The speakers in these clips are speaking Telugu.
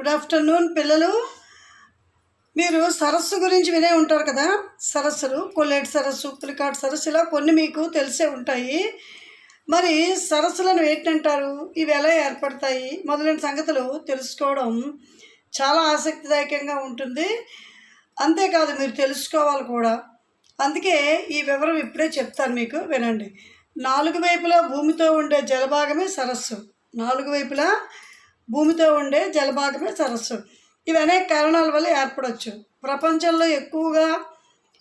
గుడ్ ఆఫ్టర్నూన్ పిల్లలు. మీరు సరస్సు గురించి వినే ఉంటారు కదా? సరస్సులు కొల్లేటి సరస్సు పులికాట్ సరస్సు ఇలా కొన్ని మీకు తెలిసే ఉంటాయి. మరి సరస్సులను ఏంటంటారు? ఇవి ఎలా ఏర్పడతాయి? మొదలైన సంగతులు తెలుసుకోవడం చాలా ఆసక్తిదాయకంగా ఉంటుంది. అంతేకాదు మీరు తెలుసుకోవాలి కూడా. అందుకే ఈ వివరం ఇప్పుడే చెప్తాను మీకు. వినండి. నాలుగు వైపులా భూమితో ఉండే జలభాగమే సరస్సు. నాలుగు వైపులా భూమితో ఉండే జలభాగమే సరస్సు. ఇవి అనేక కారణాల వల్ల ఏర్పడవచ్చు ప్రపంచంలో ఎక్కువగా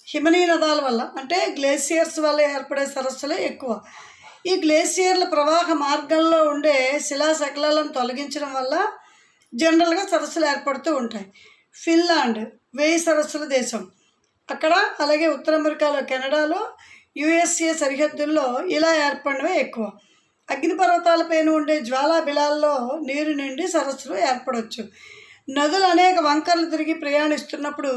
హిమనీనదాల వల్ల అంటే గ్లేసియర్స్ వల్ల ఏర్పడే సరస్సులే ఎక్కువ. ఈ గ్లేసియర్ల ప్రవాహ మార్గంలో ఉండే శిలాశకలాలను తొలగించడం వల్ల జనరల్గా సరస్సులు ఏర్పడుతూ ఉంటాయి. ఫిన్లాండ్ వేయి సరస్సుల దేశం. అక్కడ అలాగే ఉత్తర అమెరికాలో కెనడాలో యుఎస్ఏ సరిహద్దుల్లో ఇలా ఏర్పడినవే ఎక్కువ. అగ్నిపర్వతాలపైన ఉండే జ్వాలా బిలాల్లో నీరు నిండి సరస్సులు ఏర్పడవచ్చు నదులు అనేక వంకర్లు తిరిగి ప్రయాణిస్తున్నప్పుడు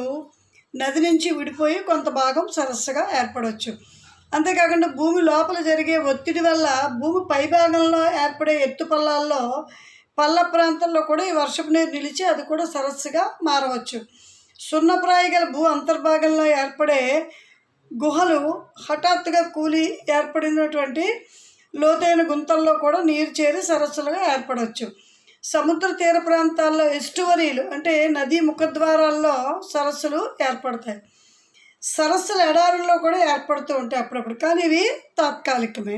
నది నుంచి విడిపోయి కొంత భాగం సరస్సుగా ఏర్పడవచ్చు అంతేకాకుండా భూమి లోపల జరిగే ఒత్తిడి వల్ల భూమి పైభాగంలో ఏర్పడే ఎత్తు పల్లాల్లో పల్ల ప్రాంతంలో కూడా ఈ వర్షపు నీరు నిలిచి అది కూడా సరస్సుగా మారవచ్చు. సున్నప్రాయి గల భూ అంతర్భాగంలో ఏర్పడే గుహలు హఠాత్తుగా కూలి ఏర్పడినటువంటి లోతైన గుంతల్లో కూడా నీరు చేరి సరస్సులుగా ఏర్పడవచ్చు సముద్ర తీర ప్రాంతాల్లో ఎస్టువరీలు అంటే నదీ ముఖద్వారాల్లో సరస్సులు ఏర్పడతాయి. సరస్సులు ఎడారుల్లో కూడా ఏర్పడుతూ ఉంటాయి అప్పుడప్పుడు. కానీ ఇవి తాత్కాలికమే.